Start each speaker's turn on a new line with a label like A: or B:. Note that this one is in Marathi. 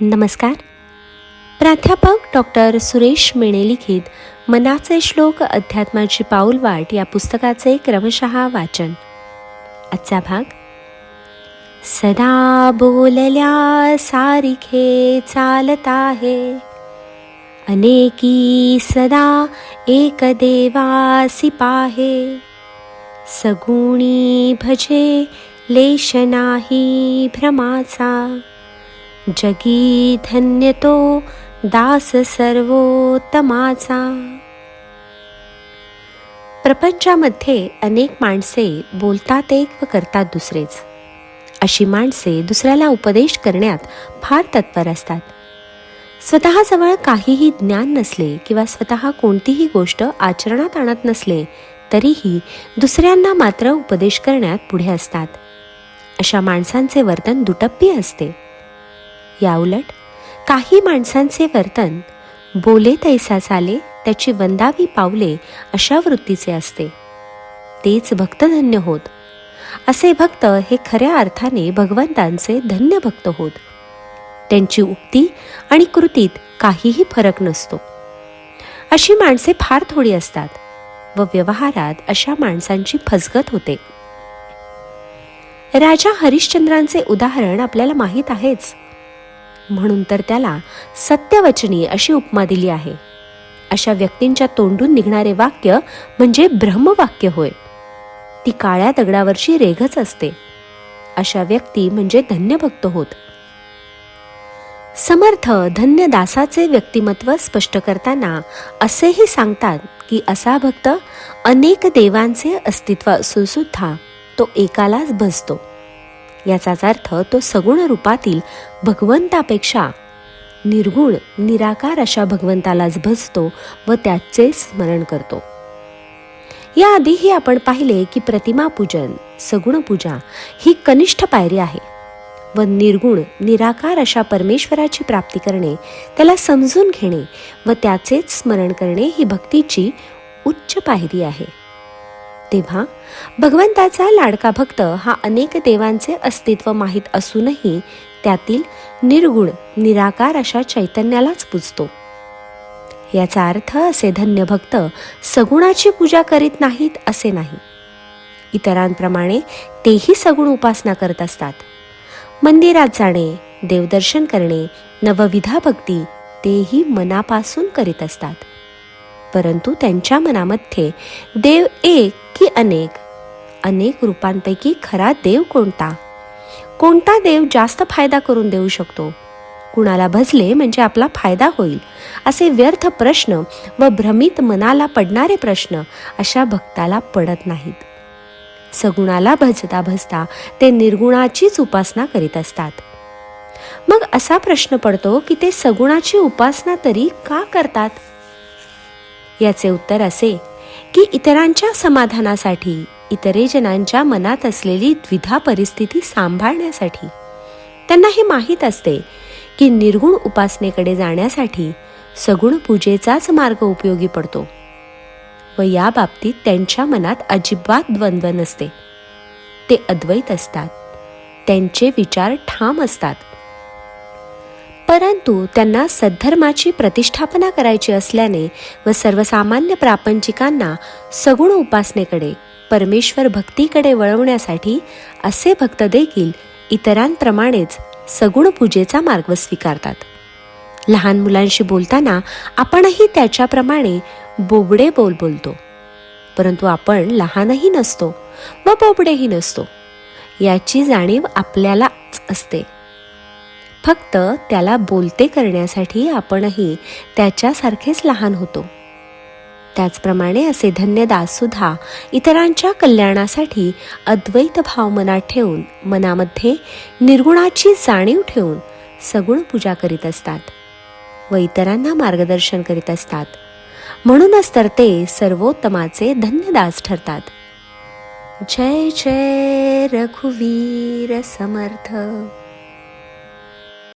A: नमस्कार. प्राध्यापक डॉक्टर सुरेश मेणे लिखित मनाचे श्लोक अध्यात्माची पाऊलवाट या पुस्तकाचे क्रमशः वाचन. आजचा भाग सदा बोलल्या सारिखे चालत आहे. अनेकी सदा एक देवासी पाहे सगुणी भजे लेश नाही भ्रमाचा. जगी धन्य तो दास सर्वोत्तमाचा. प्रपंचामध्ये अनेक माणसे बोलतात एक व करतात दुसरेच. अशी माणसे दुसऱ्याला उपदेश करण्यात फार तत्पर असतात. स्वतःजवळ काहीही ज्ञान नसले किंवा स्वतः कोणतीही गोष्ट आचरणात आणत नसले तरीही दुसऱ्यांना मात्र उपदेश करण्यात पुढे असतात. अशा माणसांचे वर्तन दुटप्पी असते. याउलट काही माणसांचे वर्तन बोले तैसा चाले त्याची वंदावी पावले अशा वृत्तीचे असते. तेच भक्तधन्य होत. असे भक्त हे खऱ्या अर्थाने भगवंतांचे धन्य भक्त होत. त्यांची उक्ती आणि कृतीत काहीही फरक नसतो. अशी माणसे फार थोडी असतात व व्यवहारात अशा माणसांची फसगत होते. राजा हरिश्चंद्रांचे उदाहरण आपल्याला माहीत आहेच. म्हणून तर त्याला सत्यवचनी अशी उपमा दिली आहे. अशा व्यक्तींच्या तोंडून निघणारे वाक्य म्हणजे ब्रह्मवाक्य होय. ती काळ्या दगडावरची रेघच असते. अशा व्यक्ती म्हणजे धन्यभक्त होत. समर्थ धन्य दासाचे व्यक्तिमत्व स्पष्ट करताना असेही सांगतात की असा भक्त अनेक देवांचे अस्तित्व असून सुद्धा तो एकालाच भजतो याचाच अर्थ तो सगुण रूपातील भगवंतापेक्षा निर्गुण निराकार अशा भगवंतालाच भजतो व त्याचे स्मरण करतो. याआधीही आपण पाहिले की प्रतिमा पूजन सगुण पूजा ही कनिष्ठ पायरी आहे व निर्गुण निराकार अशा परमेश्वराची प्राप्ती करणे त्याला समजून घेणे व त्याचेच स्मरण करणे ही भक्तीची उच्च पायरी आहे. तेव्हा भगवंताचा लाडका भक्त हा अनेक देवांचे अस्तित्व माहीत असूनही त्यातील निर्गुण निराकार अशा चैतन्यालाच पूजतो. याचा अर्थ असे धन्य भक्त सगुणाची पूजा करीत नाहीत असे नाही. इतरांप्रमाणे तेही सगुण उपासना करत असतात. मंदिरात जाणे देवदर्शन करणे नवविधा भक्ती तेही मनापासून करीत असतात. परंतु त्यांच्या मनामध्ये देव एक की अनेक अनेक रूपांपैकी खरा देव कोणता? कोणता देव जास्त फायदा करून देऊ शकतो? कुणाला भजले म्हणजे आपला फायदा होईल असे व्यर्थ प्रश्न व भ्रमित मनाला पडणारे प्रश्न अशा भक्ताला पडत नाहीत. सगुणाला भजता भजता ते निर्गुणाचीच उपासना करीत असतात. मग असा प्रश्न पडतो की ते सगुणाची उपासना तरी का करतात? याचे उत्तर असे की इतरांच्या समाधानासाठी इतरे जनांच्या मनात असलेली द्विधा परिस्थिती सांभाळण्यासाठी. त्यांना हे माहीत असते की निर्गुण उपासनेकडे जाण्यासाठी सगुण पूजेचाच मार्ग उपयोगी पडतो व या बाबतीत त्यांच्या मनात अजिबात द्वंद्व नसते. ते अद्वैत असतात. त्यांचे विचार ठाम असतात. परंतु त्यांना सद्धर्माची प्रतिष्ठापना करायची असल्याने व सर्वसामान्य प्रापंचिकांना सगुण उपासनेकडे परमेश्वर भक्तीकडे वळवण्यासाठी असे भक्त देखील इतरांप्रमाणेच सगुण पूजेचा मार्ग स्वीकारतात. लहान मुलांशी बोलताना आपणही त्याच्याप्रमाणे बोबडे बोल बोलतो. परंतु आपण लहानही नसतो व बोबडेही नसतो. याची जाणीव आपल्यालाच असते. फक्त त्याला बोलते करण्यासाठी आपणही त्याच्यासारखेच लहान होतो. त्याचप्रमाणे असे धन्य दाससुद्धा इतरांच्या कल्याणासाठी अद्वैत भाव मनात ठेवून मनामध्ये निर्गुणाची जाणीव ठेवून सगुण पूजा करीत असतात व इतरांना मार्गदर्शन करीत असतात. म्हणूनच तर ते सर्वोत्तमाचे धन्यदास ठरतात. जय जय रघुवीर समर्थ!